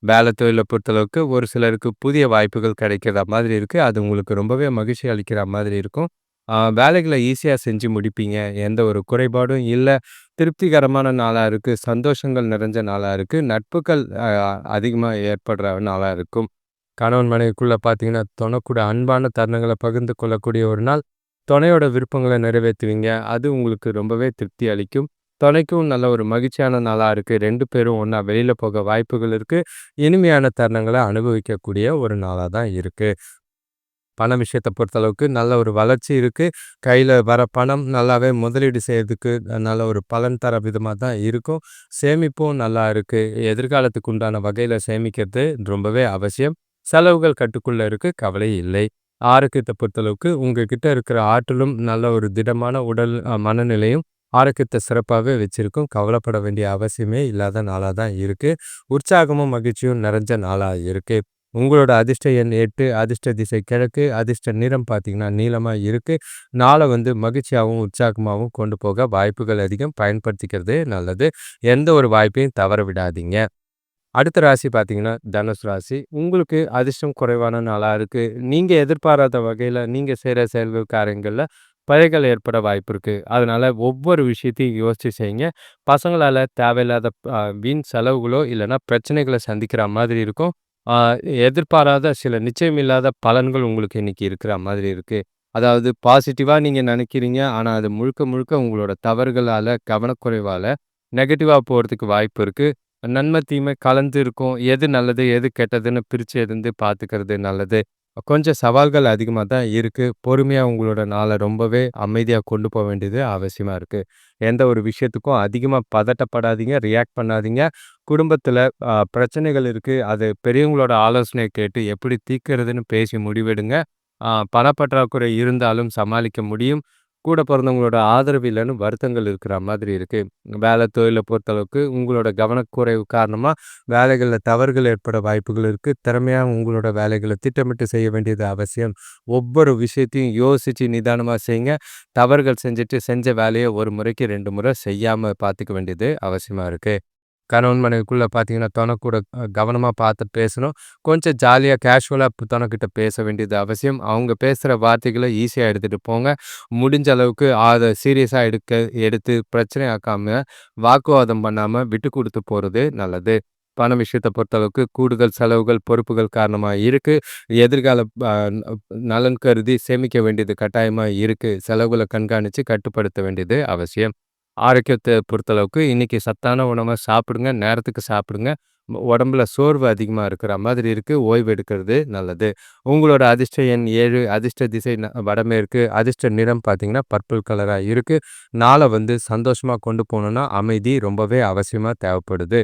வேலை தொழில பொறுத்தளவுக்கு ஒரு சிலருக்கு புதிய வாய்ப்புகள் கிடைக்கிற மாதிரி இருக்கு. அது உங்களுக்கு ரொம்பவே மகிழ்ச்சி அளிக்கிற மாதிரி இருக்கும். வேலைகளை ஈஸியாக செஞ்சு முடிப்பீங்க. எந்த ஒரு குறைபாடும் இல்லை திருப்திகரமான நாளாக இருக்குது சந்தோஷங்கள் நிறைஞ்ச நாளாக இருக்குது நட்புகள் அதிகமாக ஏற்படுற நாளாக இருக்கும். கணவன் மனைவிக்குள்ளே பார்த்தீங்கன்னா, துணைக்கூட அன்பான தருணங்களை பகிர்ந்து கொள்ளக்கூடிய ஒரு நாள். துணையோட விருப்பங்களை நிறைவேற்றுவீங்க அது உங்களுக்கு ரொம்பவே திருப்தி அளிக்கும். துணைக்கும் நல்ல ஒரு மகிழ்ச்சியான நாளாக இருக்குது ரெண்டு பேரும் ஒன்றா வெளியில் போக வாய்ப்புகள் இருக்குது இனிமையான தருணங்களை அனுபவிக்கக்கூடிய ஒரு நாளாக தான் இருக்குது பண விஷயத்த பொறுத்தளவுக்கு நல்ல ஒரு வளர்ச்சி இருக்கு. கையில வர பணம் நல்லாவே முதலீடு செய்கிறதுக்கு நல்ல ஒரு பலன் தர விதமா தான் இருக்கும். சேமிப்பும் நல்லா இருக்கு. எதிர்காலத்துக்கு உண்டான வகையில சேமிக்கிறது ரொம்பவே அவசியம். செலவுகள் கட்டுக்குள்ள இருக்கு. கவலை இல்லை. ஆரோக்கியத்தை பொறுத்தளவுக்கு உங்ககிட்ட இருக்கிற ஆற்றலும், நல்ல ஒரு திடமான உடல் மனநிலையும் ஆரோக்கியத்தை சிறப்பாகவே வச்சுருக்கும் கவலைப்பட வேண்டிய அவசியமே இல்லாத நாளா தான் இருக்கு. உற்சாகமும், மகிழ்ச்சியும் நிறைஞ்ச நாளா இருக்கு. உங்களோட அதிர்ஷ்ட எண் எட்டு அதிர்ஷ்ட திசை கிழக்கு, அதிர்ஷ்ட நிறம் பார்த்தீங்கன்னா நீளமாக இருக்குது நாளை வந்து மகிழ்ச்சியாகவும் உற்சாகமாகவும் கொண்டு போக வாய்ப்புகள் அதிகம். பயன்படுத்திக்கிறது நல்லது. எந்த ஒரு வாய்ப்பையும் தவற விடாதீங்க. அடுத்த ராசி பார்த்தீங்கன்னா, தனுசு ராசி. உங்களுக்கு அதிர்ஷ்டம் குறைவான நாளாக இருக்குது நீங்கள் எதிர்பாராத வகையில் நீங்கள் செய்கிற செயல்கள், காரியங்களில் பழைகள் ஏற்பட வாய்ப்பு இருக்குது அதனால் ஒவ்வொரு விஷயத்தையும் யோசித்து செய்யுங்க. பசங்களால் தேவையில்லாத வீண் செலவுகளோ, இல்லைன்னா பிரச்சனைகளை சந்திக்கிற மாதிரி இருக்கும். எதிர்பாராத சில நிச்சயமில்லாத பலன்கள் உங்களுக்கு இன்னைக்கு இருக்கிற மாதிரி இருக்கு. அதாவது பாசிட்டிவா நீங்க நினைக்கிறீங்க ஆனா அது முழுக்க முழுக்க உங்களோட தவறுகளால, கவனக்குறைவால நெகட்டிவா போறதுக்கு வாய்ப்பு இருக்கு. நன்மை, தீமை கலந்து இருக்கும். எது நல்லது, எது கெட்டதுன்னு பிரிச்சு இருந்து பார்த்துக்கிறது நல்லது. கொஞ்சம் சவால்கள் அதிகமா தான் இருக்கு. பொறுமையா உங்களோட நாள ரொம்பவே அமைதியா கொண்டு போக வேண்டியது அவசியமா இருக்கு. எந்த ஒரு விஷயத்துக்கும் அதிகமா பதட்டப்படாதீங்க. ரியாக்ட் பண்ணாதீங்க. குடும்பத்தில் பிரச்சனைகள் இருக்குது அது பெரியவங்களோட ஆலோசனை கேட்டு எப்படி தீர்க்கிறதுன்னு பேசி முடிவெடுங்க. பணப்பற்றாக்குறை இருந்தாலும் சமாளிக்க முடியும். கூட பிறந்தவங்களோட ஆதரவு இல்லைன்னு வருத்தங்கள் இருக்கிற மாதிரி இருக்குது வேலை, தொழிலை பொறுத்தளவுக்கு உங்களோட கவனக்குறைவு காரணமாக வேலைகளில் தவறுகள் ஏற்பட வாய்ப்புகள் இருக்குது திறமையாக உங்களோட வேலைகளை திட்டமிட்டு செய்ய வேண்டியது அவசியம். ஒவ்வொரு விஷயத்தையும் யோசித்து நிதானமாக செய்யுங்க. தவறுகள் செஞ்சுட்டு செஞ்ச வேலையை ஒரு முறைக்கு ரெண்டு முறை செய்யாமல் பார்த்துக்க வேண்டியது அவசியமாக இருக்குது கணவன் மனைவிக்குள்ளே பார்த்தீங்கன்னா, தொண கவனமாக பார்த்து பேசணும். கொஞ்சம் ஜாலியாக கேஷுவலாக தொணக்கிட்ட பேச வேண்டியது அவசியம். அவங்க பேசுகிற வார்த்தைகளை ஈஸியாக எடுத்துகிட்டு போங்க. முடிஞ்ச அளவுக்கு அதை சீரியஸாக எடுக்க எடுத்து பிரச்சனை ஆக்காம, வாக்குவாதம் பண்ணாமல் விட்டு கொடுத்து போகிறது நல்லது. பண விஷயத்தை பொறுத்தளவுக்கு கூடுதல் செலவுகள், பொறுப்புகள் காரணமாக இருக்குது எதிர்கால நலன் கருதி சேமிக்க வேண்டியது கட்டாயமாக இருக்குது செலவுகளை கண்காணித்து கட்டுப்படுத்த வேண்டியது அவசியம். ஆரோக்கியத்தை பொறுத்தளவுக்கு இன்றைக்கி சத்தான உணவை சாப்பிடுங்க. நேரத்துக்கு சாப்பிடுங்க. உடம்புல சோர்வு அதிகமாக இருக்கிற மாதிரி இருக்குது ஓய்வு எடுக்கிறது நல்லது. உங்களோட அதிர்ஷ்ட எண் ஏழு அதிர்ஷ்ட திசை ந வடமேற்கு. அதிர்ஷ்ட நிறம் பார்த்திங்கன்னா பர்பிள் கலராக இருக்குது நாளை வந்து சந்தோஷமாக கொண்டு போகணுன்னா அமைதி ரொம்பவே அவசியமாக தேவைப்படுது.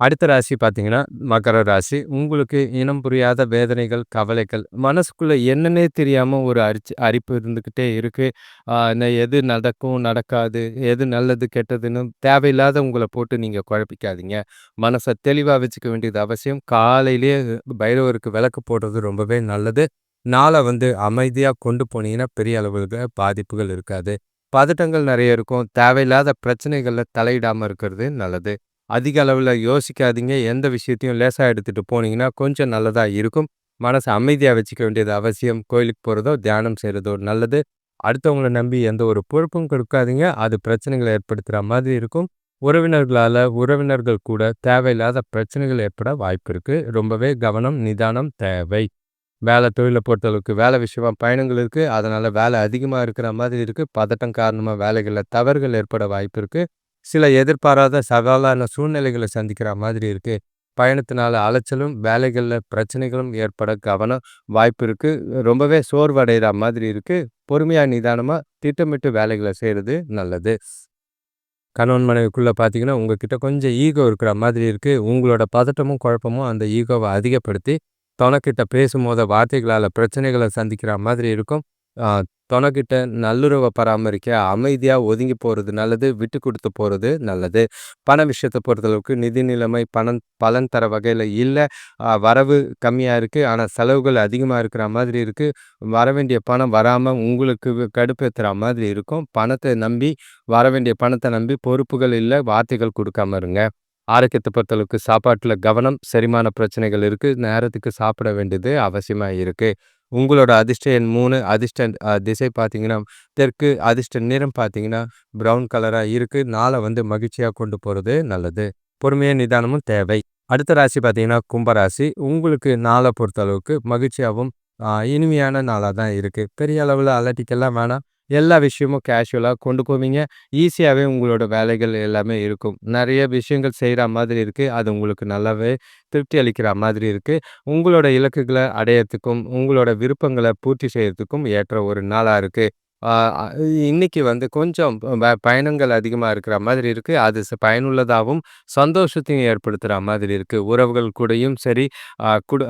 அடுத்த ராசி பார்த்தீங்கன்னா, மகர ராசி. உங்களுக்கு இனம் புரியாத வேதனைகள், கவலைகள், மனசுக்குள்ளே என்னன்னே தெரியாமல் ஒரு அரிச்சு அரிப்பு இருந்துக்கிட்டே இருக்குது எது நடக்கும், நடக்காது, எது நல்லது, கெட்டதுன்னு தேவையில்லாத உங்களை போட்டு நீங்கள் குழப்பிக்காதீங்க. மனசை தெளிவாக வச்சுக்க வேண்டியது அவசியம். காலையிலேயே பைரவருக்கு விளக்கு போடுறது ரொம்பவே நல்லது. நாளை வந்து அமைதியாக கொண்டு போனீங்கன்னா, பெரிய அளவுக்கு பாதிப்புகள் இருக்காது. பதட்டங்கள் நிறைய இருக்கும். தேவையில்லாத பிரச்சனைகளில் தலையிடாமல் இருக்கிறது நல்லது. அதிக அளவுல யோசிக்காதீங்க. எந்த விஷயத்தையும் லேசா எடுத்துட்டு போனீங்கன்னா, கொஞ்சம் நல்லதா இருக்கும். மனச அமைதியா வச்சுக்க வேண்டியது அவசியம். கோயிலுக்கு போறதோ, தியானம் செய்கிறதோ நல்லது. அடுத்தவங்கள நம்பி எந்த ஒரு பொறுப்பும் கொடுக்காதீங்க அது பிரச்சனைகளை ஏற்படுத்துற மாதிரி இருக்கும். உறவினர்களால உறவினர்கள் கூட தேவையில்லாத பிரச்சனைகள் ஏற்பட வாய்ப்பு இருக்குது ரொம்பவே கவனம், நிதானம் தேவை. வேலை, தொழில பொறுத்தளவுக்கு வேலை விஷயமா பயணங்கள் இருக்கு. அதனால வேலை அதிகமா இருக்கிற மாதிரி இருக்கு. பதட்டம் காரணமா வேலைகள்ல தவறுகள் ஏற்பட வாய்ப்பு இருக்குது சில எதிர்பாராத சவாலான சூழ்நிலைகளை சந்திக்கிற மாதிரி இருக்குது பயணத்தினால அலைச்சலும், வேலைகளில் பிரச்சனைகளும் ஏற்பட கவனம் வாய்ப்பு இருக்குது ரொம்பவே சோர்வடைகிற மாதிரி இருக்குது பொறுமையாக நிதானமாக திட்டமிட்டு வேலைகளை செய்கிறது நல்லது. கணவன் மனைவிக்குள்ளே பார்த்தீங்கன்னா, உங்ககிட்ட கொஞ்சம் ஈகோ இருக்கிற மாதிரி இருக்குது உங்களோட பதட்டமும், குழப்பமும் அந்த ஈகோவை அதிகப்படுத்தி, தொனக்கிட்ட பேசும்போது வார்த்தைகளால் பிரச்சனைகளை சந்திக்கிற மாதிரி இருக்கும். துணைக்கிட்ட நல்லுறவை பராமரிக்க அமைதியாக ஒதுங்கி போகிறது நல்லது. விட்டு கொடுத்து போகிறது நல்லது. பண விஷயத்தை பொறுத்தளவுக்கு நிதி நிலைமை பணம் பலன் தர வகையில் இல்லை வரவு கம்மியாக இருக்குது ஆனால் செலவுகள் அதிகமாக இருக்கிற மாதிரி இருக்குது வர வேண்டிய பணம் வராமல் உங்களுக்கு கடுப்பேற்றுற மாதிரி இருக்கும். பணத்தை நம்பி வர வேண்டிய பணத்தை நம்பி பொறுப்புகள் இல்லை வார்த்தைகள் கொடுக்காம இருங்க. ஆரோக்கியத்தை பொறுத்தளவுக்கு சாப்பாட்டில் கவனம். செரிமான பிரச்சனைகள் இருக்குது நேரத்துக்கு சாப்பிட வேண்டியது அவசியமாக இருக்குது உங்களோட அதிர்ஷ்ட எண் மூணு அதிர்ஷ்ட திசை பார்த்தீங்கன்னா, தெற்கு. அதிர்ஷ்ட நிறம் பார்த்தீங்கன்னா, ப்ரவுன் கலராக இருக்குது நாளை வந்து மகிழ்ச்சியாக கொண்டு போகிறது நல்லது. பொறுமையாக நிதானமும் தேவை. அடுத்த ராசி பார்த்தீங்கன்னா, கும்பராசி. உங்களுக்கு நாளை பொறுத்தளவுக்கு மகிழ்ச்சியாவும், இனிமையான நாளாக தான் இருக்குது பெரிய அளவில் அலட்டிக்கெல்லாம் வேணாம். எல்லா விஷயமும் கேஷுவலாக கொண்டு போவீங்க. ஈஸியாகவே உங்களோட வேலைகள் எல்லாமே இருக்கும். நிறைய விஷயங்கள் செய்கிற மாதிரி இருக்குது அது உங்களுக்கு நல்லாவே திருப்தி அளிக்கிற மாதிரி இருக்குது உங்களோட இலக்குகளை அடையறதுக்கும், உங்களோட விருப்பங்களை பூர்த்தி செய்கிறதுக்கும் ஏற்ற ஒரு நாளாக இருக்குது இன்னைக்கு வந்து கொஞ்சம் ப பயணங்கள் அதிகமாக இருக்கிற மாதிரி இருக்குது அது ச பயனுள்ளதாகவும் சந்தோஷத்தையும் ஏற்படுத்துகிற மாதிரி இருக்குது உறவுகள் கூடயும் சரி, அ குடு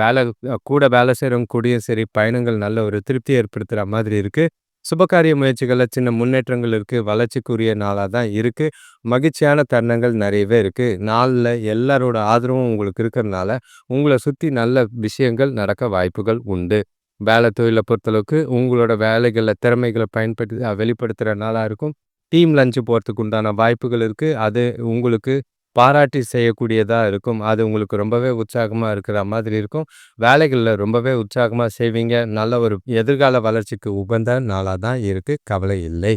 வேலை கூட வேலை செய்கிறவங்க கூடயும் சரி, பயணங்கள் நல்ல ஒரு திருப்தி ஏற்படுத்துகிற மாதிரி இருக்குது சுபகாரிய முயற்சிகளில் சின்ன முன்னேற்றங்கள் இருக்குது வளர்ச்சிக்குரிய நாளாக தான் இருக்குது மகிழ்ச்சியான தருணங்கள் நிறையவே இருக்குது நாளில் எல்லாரோட ஆதரவும் உங்களுக்கு இருக்கிறனால, உங்களை சுற்றி நல்ல விஷயங்கள் நடக்க வாய்ப்புகள் உண்டு. வேலை, தொழிலை பொறுத்தளவுக்கு உங்களோட வேலைகளில் திறமைகளை பயன்படுத்தி வெளிப்படுத்துகிற நாளாக இருக்கும். டீம் லஞ்சு போகிறதுக்கு உண்டான வாய்ப்புகள் இருக்குது அது உங்களுக்கு பாராட்டி செய்யக்கூடியதாக இருக்கும். அது உங்களுக்கு ரொம்பவே உற்சாகமாக இருக்கிற மாதிரி இருக்கும். வேலைகளில் ரொம்பவே உற்சாகமாக செய்வீங்க. நல்ல ஒரு எதிர்கால வளர்ச்சிக்கு உகந்த நாளாக தான் இருக்குது கவலை இல்லை.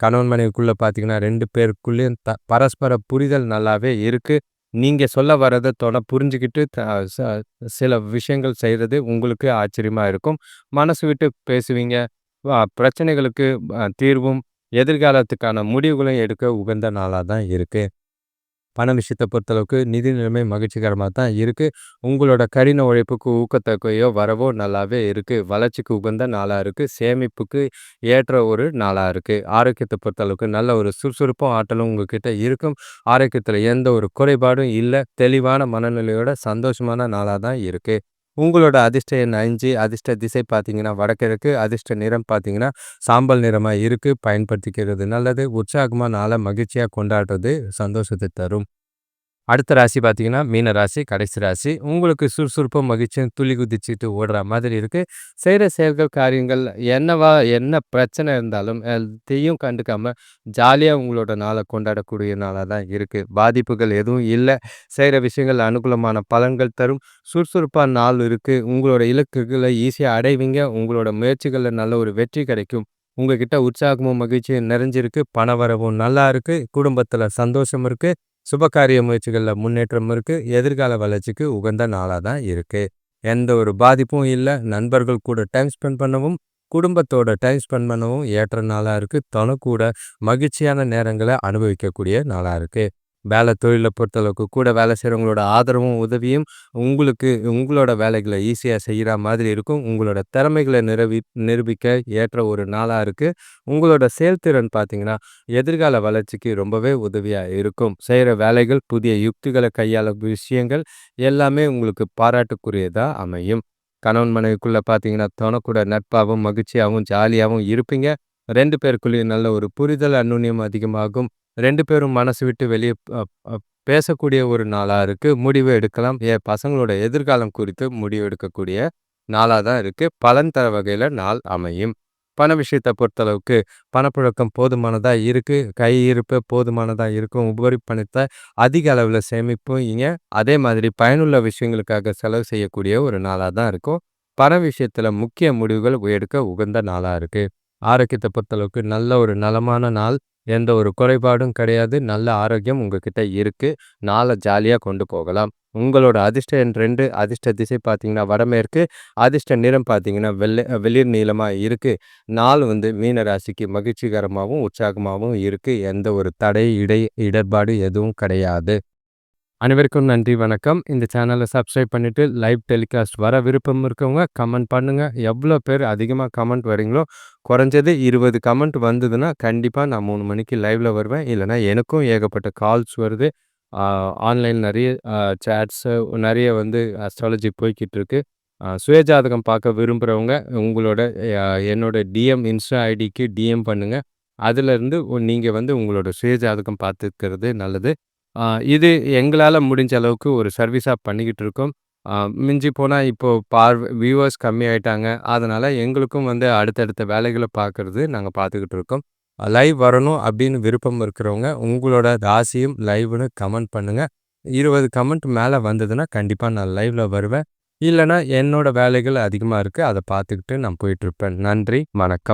கணவன் மனைவிக்குள்ளே பார்த்தீங்கன்னா, ரெண்டு பேருக்குள்ளேயும் த பரஸ்பர புரிதல் நல்லாவே இருக்குது நீங்கள் சொல்ல வர்றத புரிஞ்சுக்கிட்டு த ச சில விஷயங்கள் செய்கிறது உங்களுக்கு ஆச்சரியமாக இருக்கும். மனசு விட்டு பேசுவீங்க. பிரச்சனைகளுக்கு தீர்வும், எதிர்காலத்துக்கான முடிவுகளும் எடுக்க உகந்த நாளாக தான் இருக்குது பண விஷயத்தை பொறுத்தளவுக்கு நிதி நிலைமை மகிழ்ச்சிகரமாக தான் இருக்குது உங்களோட கடின உழைப்புக்கு ஊக்கத்தொகையோ, வரவோ நல்லாவே இருக்குது வளர்ச்சிக்கு உகந்த நாளாக இருக்குது சேமிப்புக்கு ஏற்ற ஒரு நாளாக இருக்குது ஆரோக்கியத்தை பொறுத்தளவுக்கு நல்ல ஒரு சுறுசுறுப்பும், ஆற்றலும் உங்ககிட்ட இருக்கும். ஆரோக்கியத்தில் எந்த ஒரு குறைபாடும் இல்லை. தெளிவான மனநிலையோட சந்தோஷமான நாளாக தான் இருக்குது உங்களோட அதிர்ஷ்ட எண் அஞ்சு அதிர்ஷ்ட திசை பார்த்தீங்கன்னா வடகிழக்கு அதிர்ஷ்ட நிறம் பார்த்தீங்கன்னா சாம்பல் நிறமாக இருக்குது பயன்படுத்திக்கிறது நல்லது. உற்சாகமாக நாளை மகிழ்ச்சியாக கொண்டாடுறது சந்தோஷத்தை தரும். அடுத்த ராசி பார்த்தீங்கன்னா மீன ராசி கடைசி ராசி. உங்களுக்கு சுறுசுறுப்பும் மகிழ்ச்சியும் துள்ளி குதிச்சுட்டு ஓடுற மாதிரி இருக்குது செய்கிற செயல்கள் காரியங்கள் என்னவா என்ன பிரச்சனை இருந்தாலும் எதையும் கண்டுக்காமல் ஜாலியாக உங்களோட நாளை கொண்டாடக்கூடிய நாளாக தான் இருக்குது பாதிப்புகள் எதுவும் இல்லை. செய்கிற விஷயங்கள் அனுகூலமான பலன்கள் தரும். சுறுசுறுப்பாக நாள் இருக்குது உங்களோட இலக்குகளை ஈஸியாக அடைவீங்க. உங்களோட முயற்சிகளில் நல்ல ஒரு வெற்றி கிடைக்கும். உங்ககிட்ட உற்சாகமும் மகிழ்ச்சியும் நிறைஞ்சிருக்கு. பண வரவும் நல்லா இருக்குது குடும்பத்தில் சந்தோஷம் இருக்குது சுபகாரிய முயற்சிகளில் முன்னேற்றம் இருக்கு. எதிர்கால வளர்ச்சிக்கு உகந்த நாளாக தான் இருக்கு. எந்த ஒரு பாதிப்பும் இல்லை. நண்பர்கள் கூட டைம் ஸ்பெண்ட் பண்ணவும் குடும்பத்தோட டைம் ஸ்பெண்ட் பண்ணவும் ஏற்ற நாளாக இருக்குது தனக்கூட மகிழ்ச்சியான நேரங்களை அனுபவிக்கக்கூடிய நாளாக இருக்குது வேலை தொழிலை பொறுத்தளவுக்கு கூட வேலை செய்கிறவங்களோட ஆதரவும் உதவியும் உங்களுக்கு உங்களோட வேலைகளை ஈஸியாக செய்கிற மாதிரி இருக்கும். உங்களோட திறமைகளை நிரூபி நிரூபிக்க ஏற்ற ஒரு நாளாக இருக்குது உங்களோட செயல்திறன் பார்த்தீங்கன்னா எதிர்கால வளர்ச்சிக்கு ரொம்பவே உதவியாக இருக்கும். செய்கிற வேலைகள் புதிய யுக்திகளை கையாளும் விஷயங்கள் எல்லாமே உங்களுக்கு பாராட்டுக்குரியதாக அமையும். கணவன் மனைவிக்குள்ளே பார்த்தீங்கன்னா தனக்கூட நட்பாகவும் மகிழ்ச்சியாகவும் ஜாலியாகவும் இருப்பீங்க. ரெண்டு பேருக்குள்ளேயும் நல்ல ஒரு புரிதல் அந்நுண்ணியம் அதிகமாகும். ரெண்டு பேரும் மனசு விட்டு வெளியே பேசக்கூடிய ஒரு நாளாக இருக்குது முடிவு எடுக்கலாம். ஏ பசங்களோட எதிர்காலம் குறித்து முடிவு எடுக்கக்கூடிய நாளாக தான் இருக்குது பலன் தர வகையில் நாள் அமையும். பண விஷயத்தை பொறுத்தளவுக்கு பணப்புழக்கம் போதுமானதாக இருக்குது கை இருப்பு போதுமானதாக இருக்கும். உபரி பணத்தை அதிக அளவில் சேமிப்பும் இங்கே அதே மாதிரி பயனுள்ள விஷயங்களுக்காக செலவு செய்யக்கூடிய ஒரு நாளாக தான் இருக்கும். பண விஷயத்தில் முக்கிய முடிவுகள் எடுக்க உகந்த நாளாக இருக்குது ஆரோக்கியத்தை பொறுத்தளவுக்கு நல்ல ஒரு நலமான நாள். எந்த ஒரு குறைபாடும் கிடையாது. நல்ல ஆரோக்கியம் உங்ககிட்ட இருக்குது நாளை ஜாலியாக கொண்டு போகலாம். உங்களோட அதிர்ஷ்ட எண் ரெண்டு அதிர்ஷ்ட திசை பார்த்தீங்கன்னா வடமேற்கு அதிர்ஷ்ட நிறம் பார்த்தீங்கன்னா வெள்ளை வெளிர் நீளமாக இருக்குது நாள் வந்து மீன ராசிக்கு மகிழ்ச்சிகரமாகவும் உற்சாகமாகவும் இருக்குது எந்த ஒரு தடை இடை இடர்பாடு எதுவும் கிடையாது. அனைவருக்கும் நன்றி வணக்கம். இந்த சேனலை சப்ஸ்கிரைப் பண்ணிவிட்டு லைவ் டெலிகாஸ்ட் வர விருப்பம் இருக்கவங்க கமெண்ட் பண்ணுங்கள் எவ்வளோ பேர் அதிகமாக கமெண்ட் வரீங்களோ குறைஞ்சது இருபது கமெண்ட் வந்ததுன்னா கண்டிப்பாக நான் மூணு மணிக்கு லைவில் வருவேன். இல்லைனா எனக்கும் ஏகப்பட்ட கால்ஸ் வருது. ஆன்லைன் நிறைய சேட்ஸு நிறைய வந்து அஸ்ட்ராலஜி போய்கிட்டு இருக்கு. சுயஜாதகம் பார்க்க விரும்புகிறவங்க உங்களோட என்னோட டிஎம் இன்ஸ்டா ஐடிக்கு டிஎம் பண்ணுங்கள் அதிலிருந்து நீங்கள் வந்து உங்களோட சுயஜாதகம் பார்த்துக்கிறது நல்லது. இது எங்களால் முடிஞ்ச அளவுக்கு ஒரு சர்வீஸாக பண்ணிக்கிட்டு இருக்கோம். மிஞ்சி போனால் இப்போது பார்வை வியூவர்ஸ் கம்மி ஆகிட்டாங்க அதனால் எங்களுக்கும் வந்து அடுத்தடுத்த வேலைகளை பார்க்குறது நாங்கள் பார்த்துக்கிட்டு இருக்கோம். லைவ் வரணும் அப்படின்னு விருப்பம் இருக்கிறவங்க உங்களோட ராசியும் லைவ்னு கமெண்ட் பண்ணுங்கள் இருபது கமெண்ட் மேலே வந்ததுன்னா கண்டிப்பாக நான் லைவில் வருவேன். இல்லைனா என்னோட வேலைகள் அதிகமாக இருக்குது அதை பார்த்துக்கிட்டு நான் போயிட்டுருப்பேன் நன்றி வணக்கம்.